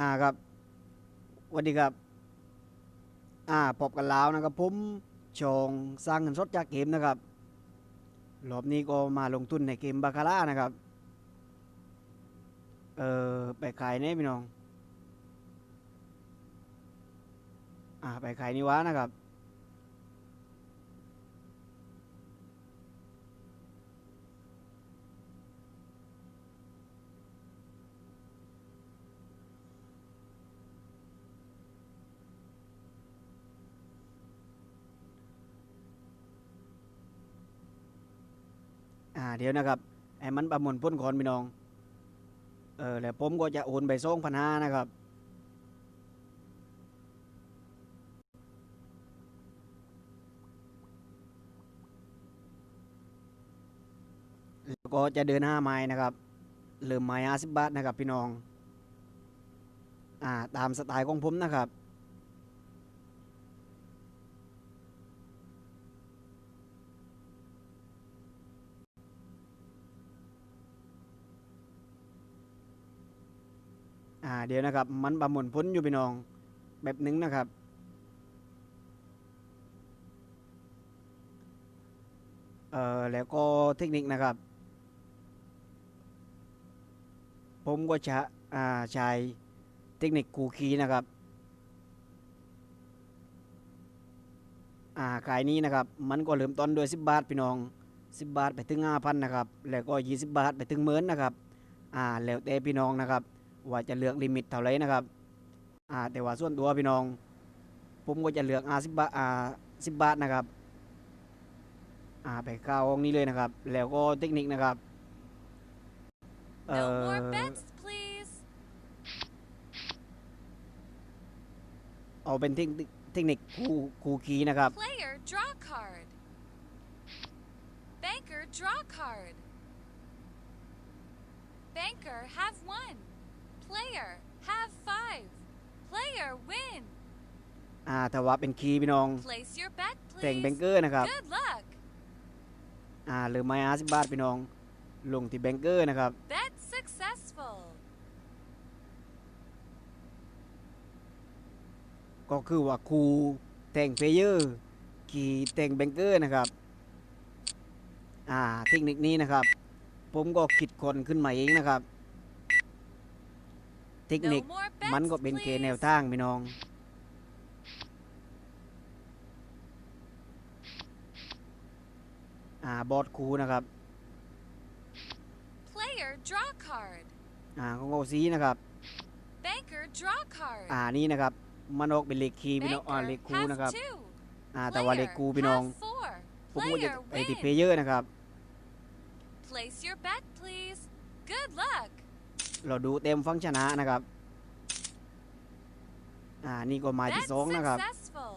อ่าครับวันดีครับอ่าพบกันแล้วนะครับผมชงสร้างเงินสดจากเกมนะครับรอบนี้ก็มาลงทุนในเกมบาคาร่านะครับเออไปขายเนี่ยพี่น้องอ่าไปขายนิวะนะครับ เดี๋ยวนะครับไอ้มันประมวลพ้นก่อนพี่น้อง เออแล้วผมก็จะโอนไปส่งพันห้านะครับ แล้วก็จะเดินห้าไม้นะครับเริ่มไม้ห้าสิบบาทนะครับพี่น้อง อ่าตามสไตล์ของผมนะครับ เดี๋ยวนะครับ มันประมวลพ้นอยู่พี่น้อง แบบหนึ่งนะครับ เอ่อ แล้วก็เทคนิคนะครับ ผมก็จะอ่าใช้เทคนิคกูคีนะครับ อ่าขายนี้นะครับ มันก็เริ่มต้นด้วย 10 บาทพี่น้อง 10 บาทไปถึง5,000นะครับ แล้วก็ 20 บาทไปถึงหมื่นนะครับ อ่า แล้วแต่พี่น้องนะครับ ว่าจะเลือกลิมิตเท่าไหรนะครับอ่าแต่ว่าส่วนตัวพี่น้องผมก็จะเลือกอ่าสิบบาทอ่าสิบบาทนะครับอ่าไปเข้าห้องนี้เลยนะครับ แล้วก็เทคนิคนะครับเอ่ No อ more bets, please. เอาเป็นเทคนิคเทคนิคคูคูคีย์นะครับ Player, draw card. Banker, draw card. Banker, have one. Player, have five. Player, win. อ่าถ้าว่าเป็นคีย์พี่น้อง Place your bet, แต่ง please. แบงเกอร์นะครับ Good luck. อ่าหรือไม่อาสิบบาทพี่น้อง ลงที่แบงเกอร์นะครับ Bet successful. ก็คือว่าครูแต่งเพลเยอร์คีย์แต่งแบงเกอร์นะครับ อ่าเทคนิคนี้นะครับ ผมก็คิดคนขึ้นมาเองนะครับ เทค No นิค more bets, มันก็เป็นเกณฑ์แนว please. ทางพี่น้อง อ่าบอร์ดครูนะครับ Player, draw card. อ่าของโอซีนะครับ Banker, draw card. อ่านี่นะครับ มันออกเป็นเลขคีย์พี่น้องอ่าเลข Banker, ครูนะครับ have two. อ่าแต่ว่าเลขครูพี่น้อง have four. ผมก็จะ Player, ไปที่เพล win. เยอร์นะครับ Place your bet, please. Good luck. เราดูเต็มฟังก์ชนะนะครับ อ่า นี่ก็หมายที่ Bet สองนะครับ successful.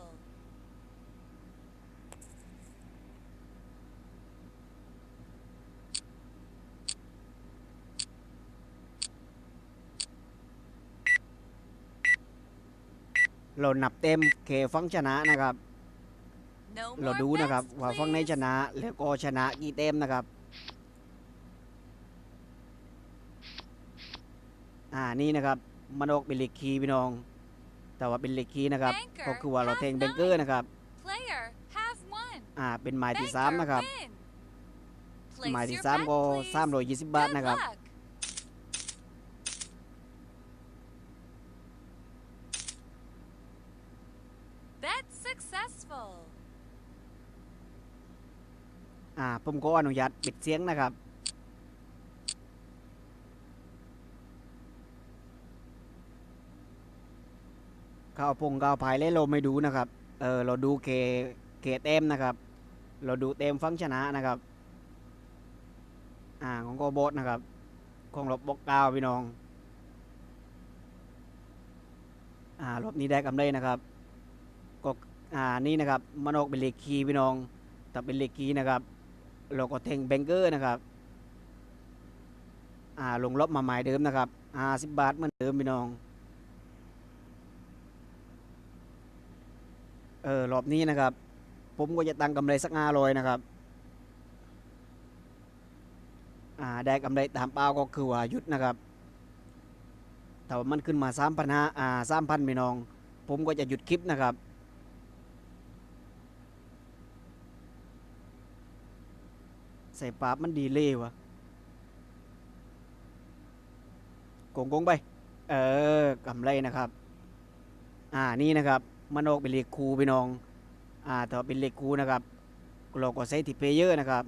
เรานับเต็มเคฟังก์ชนะนะครับ No เรา more ดูนะครับ bets, ว่าฟังใน please. ชนะแล้วก็ชนะกี่เต็มนะครับ อ่า นี่นะครับ มันออกเป็นเลขคีย์พี่น้อง แต่ว่าเป็นเลขคีย์นะครับ Banker ก็คือว่าเราแทง have แบงเกอร์ nine นะครับ Player, have one. อ่า เป็นหมายที่ Banker, สามนะครับ win. Place หมายที่ your สาม bet, ก็ please. สามร้อยยี่สิบบาท Good นะครับ luck. Bet successful. อ่า ผมก็อนุญาตปิดเสียงนะครับ ข้าวพงข้าวพายเล่เราไม่ดูนะครับ เออเราดูเคเคเต็มนะครับ เราดูเต็มฟังชนะนะครับ อ่าของโกโบสนะครับ ของรบบกกาวพี่น้อง อ่ารอบนี้ได้กำไรนะครับก็อ่านี่นะครับมันออกเป็นเลขคีพี่น้องถ้าเป็นเลขคีนะครับ เราก็เทงแบงเกอร์นะครับ อ่าลงลบมาหมายเดิมนะครับอ่าสิบบาทเหมือนเดิมพี่น้อง เออรอบนี้นะครับ ผมก็จะตั้งกำไรสักห้าร้อยนะครับ อ่าได้กำไรตามเป้าก็คือว่าหยุดนะครับ แต่ว่ามันขึ้นมาสามพันห้าอ่าสามพันพี่น้อง ผมก็จะหยุดคลิปนะครับใส่ปาบมันดีเลยวะโกงโกงไป เออกำไรนะครับ อ่า นี่นะครับ มันออกเป็นเลขคูพี่น้องอ่าแต่ว่าเป็นเลขคูนะครับเราก็ใช้ที่เพลเยอร์นะครับ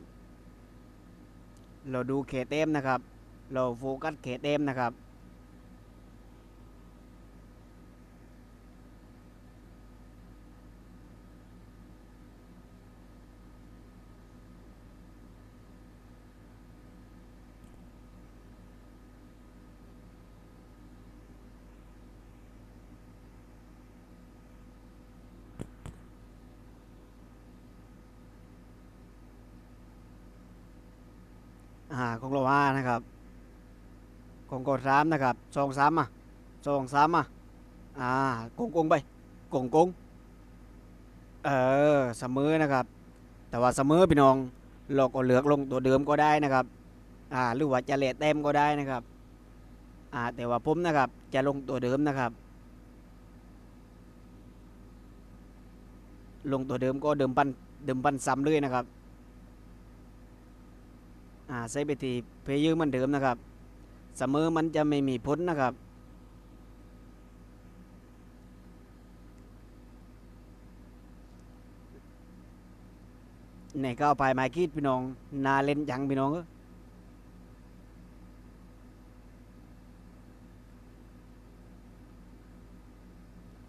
เราดูเขตเต็มนะครับ เราโฟกัสเขตเต็มนะครับ อ่าของเราห้านะครับ ของกดสามนะครับสองสามอะสองสามอะอ่ากงกงไปกงกงเออเสมอนะครับ แต่ว่าเสมอพี่น้องเราก็เลือกลงตัวเดิมก็ได้นะครับอ่าหรือว่าจะเลทเต็มก็ได้นะครับอ่าแต่ว่าผมนะครับจะลงตัวเดิมนะครับ ลงตัวเดิมก็เดิมปันเดิมปันซ้ำเลยนะครับ ใช้ไปที่เพย์เยอร์เหมือนเดิมนะครับเสมอมันจะไม่มีพ้นนะครับ ในก้าวไปไมาคิดพี่น้อง นาเล่นยังพี่น้อง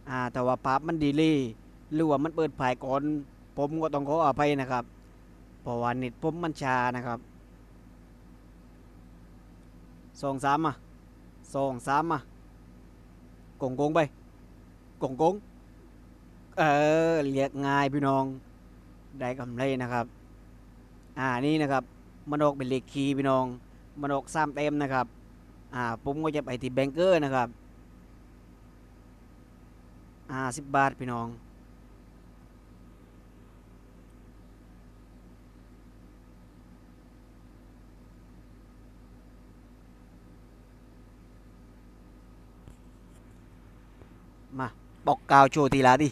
อ่าแต่ว่าภาพมันดีเลยหรือว่ามันเปิดภายก่อน ผมก็ต้องขออภัยนะครับ เพราะว่าเน็ตผมมันชานะครับ สองสามอะสองสามอะกงกงไปกงกงเออเรียกง่ายพี่น้อง ได้กำไรนะครับ อ่านี่นะครับ มันออกเป็นเลขคีพี่น้อง มันออกสามเต็มนะครับ อ่าผมก็จะไปที่แบงเกอร์นะครับ อ่าสิบบาทพี่น้อง มา บอกกาวโชว์ทีละดิ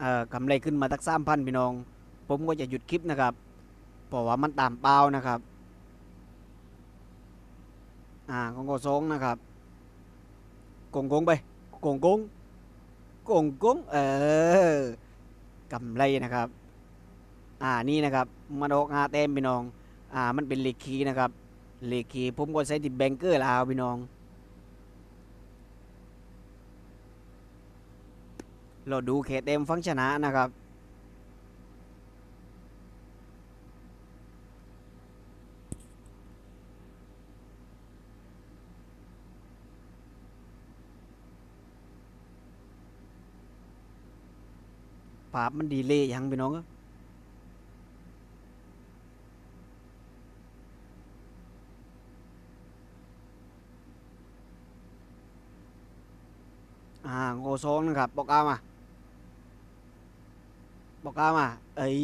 เอ่อกำไรขึ้นมาตักสามพันพี่น้อง ผมก็จะหยุดคลิปนะครับเพราะว่ามันตามเป้านะครับ อ่าของโกซงนะครับกงกงไปกงกงกงกงเออกำไรนะครับ อ่านี่นะครับมันออกหาเต็มพี่น้อง อ่ามันเป็นเลขคีนะครับเลขคีผมก็ใช้ที่แบงเกอร์ลาวพี่น้อง เราดูเขตเต็มฟังชนะนะครับ ภาพมันดีเลยยังพี่น้องอ่าโงโซงนะครับบอกเอามา บอกกามาเอ้ย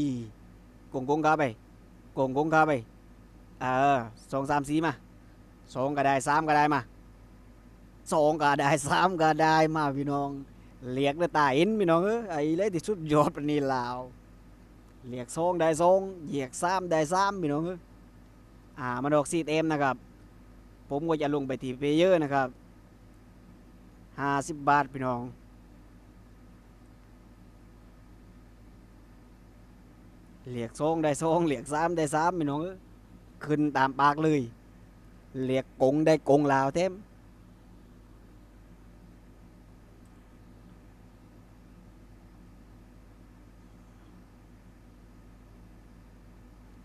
กงกงกาไปกงกงกาไปเออสองสามสีมาสองก็ได้สามก็ได้มาสองก็ได้สามก็ได้มาพี่น้องเรียกด้วยตาอินพี่น้องเอ้ยไอ้เลยที่สุดยอดปนีลาวเรียกสองได้สองเหยียกสามได้สามพี่น้องเอ้ยอ่ามันอกซีเต็มนะครับ ผมก็จะลงไปที่เพเยอร์นะครับห้าสิบบาทพี่น้อง เหลียกซองได้ซองเหลียกสามได้สามพี่น้องขึ้นตามปากเลย เหลียกกงได้กงลาวเต็ม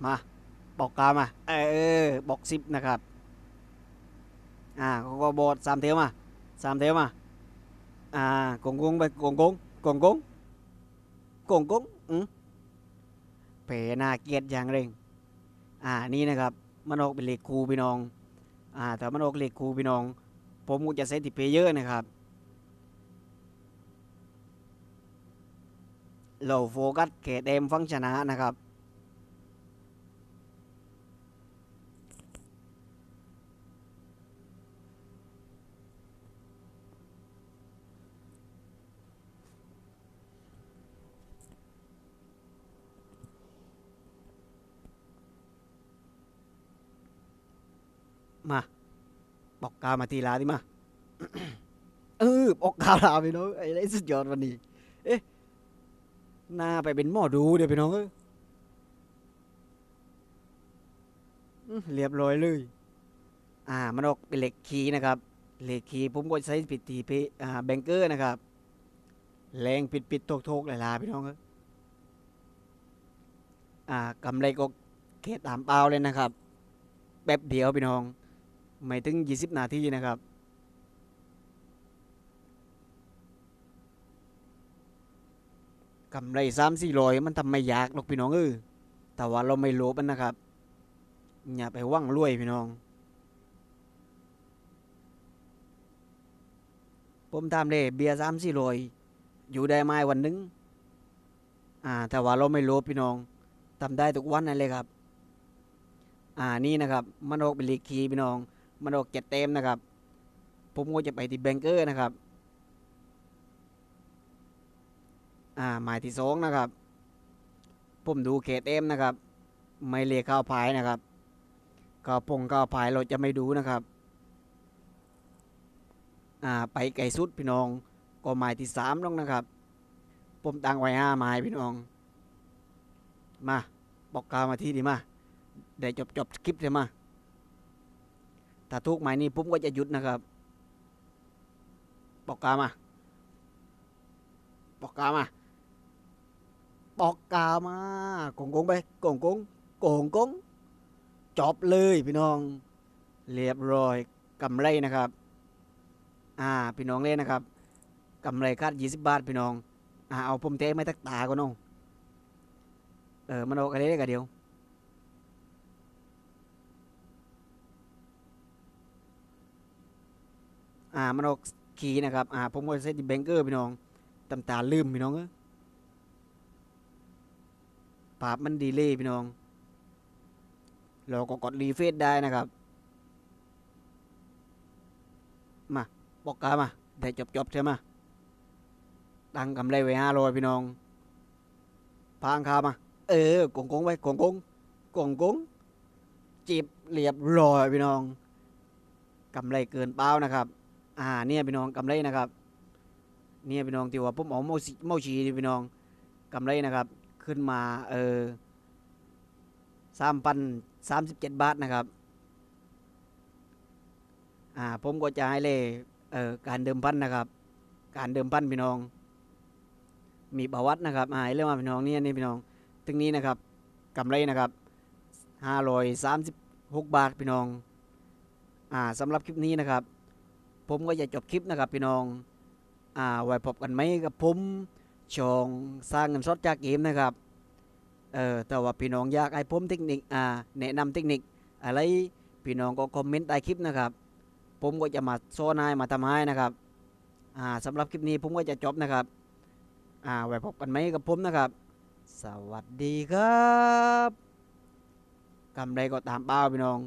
มาบอกกามา เออบอกสิบนะครับ อ่าเขาก็บอดสามเทวมาสามเทวมา อ่ากงกงไปกงกงกงกงกงกงอืม เพนาเกียรติอย่างเร่ง อ่านี่นะครับมันออกเป็นเลขคูพี่น้อง อ่าแต่มันออกเลขคูพี่น้อง ผมก็จะเซตที่เพเยอร์นะครับเราโฟกัสเกตเดมฟังชนะนะครับ กามาทีลาดิมาเออปอกกาลาพี่น้องไอ้ไรสุดยอดวันนี้ เอ๊ะหน้าไปเป็นหมอดูเดี๋ยวพี่น้องเอ้ยเรียบร้อยเลย อ่า มันออกเป็นเหล็กคีนะครับ เหล็กคีผมก็ใช้ปิดตีไปอ่าแบงเกอร์นะครับ แรงปิดปิดโทกโทกหลายๆพี่น้องเอ่ากำไรก็เกตตามเปล่าเลยนะครับ แป๊บเดียวพี่น้อง ไม่ถึง 20 นาทีนะครับ กำไรสามสี่ร้อยมันทำไม่ยากหรอกพี่น้องเออแต่ว่าเราไม่โลภมันนะครับ อย่าไปว่างรวยพี่น้อง ผมทำเลยเบียร์สามสี่ร้อยอยู่ได้ไม่วันหนึง อ่า แต่ว่าเราไม่โลภพี่น้องทำได้ทุกวันนั่นเลยครับ อ่า นี่นะครับ มันออกเป็นลีกคีพี่น้อง มันออกเจ็ดเต็มนะครับ ผมก็จะไปที่แบงเกอร์นะครับ อ่าหมายที่สองนะครับ ผมดูเขตเต็มนะครับ ไม่เลขข้าวพายนะครับข้าวปงข้าวพายเราจะไม่ดูนะครับ อ่าไปไก่สุดพี่น้อง ก็หมายที่สามล้วนะครับ ผมตั้งไว้ห้าหมายพี่น้อง มาบอกกล่าวมาที่ดีมาเดี๋ยวจบจบคลิปเลยมา ถ้าทุกหมายนี้ผมก็จะหยุดนะครับบอกกามาบอกกามาบอกกามากงกงไปกงกงกงกงจบเลยพี่น้อง เรียบร้อยกำไรนะครับ อ่าพี่น้องเล่นนะครับกำไรคาดยี่สิบบาทพี่น้องอ่าเอาผมเตะไม่ตักตาก็น้องเออมันออกอะไรได้กันเดียว อ่ามันออกขีนะครับอ่าผมก็ใช้ที่แบงเกอร์พี่น้องตำตาลืมพี่น้องเอ้ยภาพมันดีเลยพี่น้อง เราก็กดรีเฟซได้นะครับ มาบอกกามาได้จบจบใช่ไหมตั้งกำไรไว้ห้าร้อยพี่น้องพางคามา เออกงกงไว้กงกงกงกงจีบเรียบร้อยพี่น้องกำไรเกินเป้านะครับ อ่าเนี่ยพี่น้องกำไรนะครับ เนี่ยพี่น้องที่ว่าผมเอาโมาชิโมาชีพี่น้องกำไรนะครับ ขึ้นมาเออสามพันสามสิบเจ็ดบาทนะครับ อ่าผมก็จะให้เลยเออการเดิมพันนะครับ การเดิมพันพี่น้อง มีประวัตินะครับอ่าให้เรื่องมาพี่น้องเนี่ยนี่พี่น้องถึงนี้นะครับกำไรนะครับห้าร้อยสามสิบหกบาทพี่น้อง อ่าสำหรับคลิปนี้นะครับ ผมก็จะจบคลิปนะครับพี่น้องอ่าไว้พบกันไหมกับผมช่องสร้างเงินสดจากเกมนะครับเออแต่ว่าพี่น้องอยากให้ผมเทคนิคอ่าแนะนำเทคนิค อะไรพี่น้องก็คอมเมนต์ใต้คลิปนะครับ ผมก็จะมาโซนให้มาทำให้นะครับอ่าสำหรับคลิปนี้ผมก็จะจบนะครับอ่าไว้พบกันไหมกับผมนะครับ สวัสดีครับกำไรก็ตามเป้าพี่น้อง